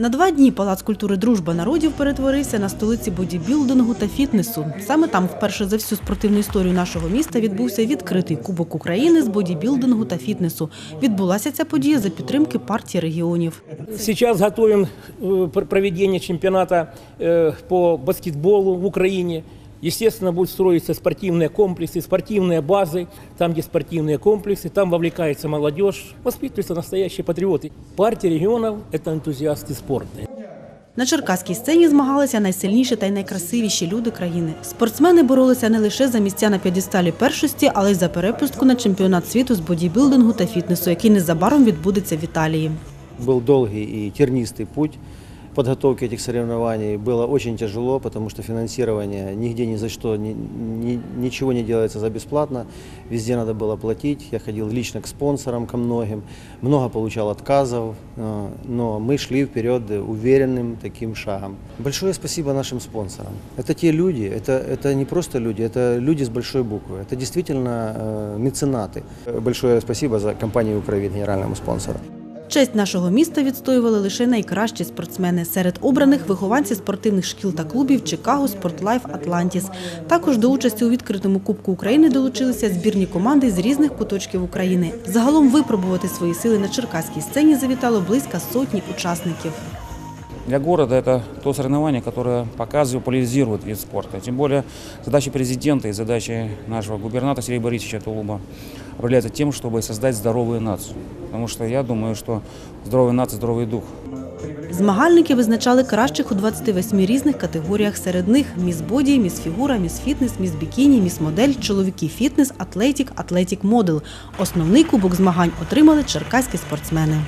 На два дні Палац культури Дружба народів перетворився на столиці бодібілдингу та фітнесу. Саме там вперше за всю спортивну історію нашого міста відбувся відкритий Кубок України з бодібілдингу та фітнесу. Відбулася ця подія за підтримки партії регіонів. Зараз готуємо проведення пр- проведение чемпионата э, по баскетболу в Украине. Естественно, будут строиться спортивные комплексы, спортивные базы. Там, где спортивные комплексы, там вовлекается молодежь, воспитываются настоящие патриоты. Партия регионов – это энтузиасты спорта. На черкаській сцені змагалися найсильніші та й найкрасивіші люди країни. Спортсмени боролися не лише за місця на п'єдесталі першості, але й за перепустку на чемпіонат світу з бодібілдингу та фітнесу, який незабаром відбудеться в Італії. Был долгий и тернистый путь Подготовки этих соревнований. Было очень тяжело, потому что финансирование нигде ни за что, ни- ни- ничего не делается за бесплатно. Везде надо было платить. Я ходил лично к спонсорам, ко многим. Много получал отказов, э, но мы шли вперед уверенным таким шагом. Большое спасибо нашим спонсорам. Это те люди, это, это не просто люди, это люди с большой буквы. Это действительно э, меценаты. Большое спасибо за компанию «Укравит» генеральному спонсору. Честь нашого міста відстоювали лише найкращі спортсмени. Серед обраних вихованці спортивних шкіл та клубів Чикаго Спортлайф Атлантіс. Також до участі у відкритому Кубку України долучилися збірні команди з різних куточків України. Загалом випробувати свої сили на черкаській сцені завітало близько сотні учасників. Для города это то соревнование, которое показывает, популяризирует вид спорта. Тем более задача президента и задача нашего губернатора Сергея Борисовича Тулуба определяется тем, чтобы создать здоровую нацию. Потому что я думаю, что здоровая нация – здоровый дух. Змагальники визначали кращих у 28 різних категоріях. Серед них міс боді, міс фігура, міс фітнес, міс бікіні, міс модель, чоловіки фітнес, атлетік, атлетік модел. Основний кубок змагань отримали черкаські спортсмени.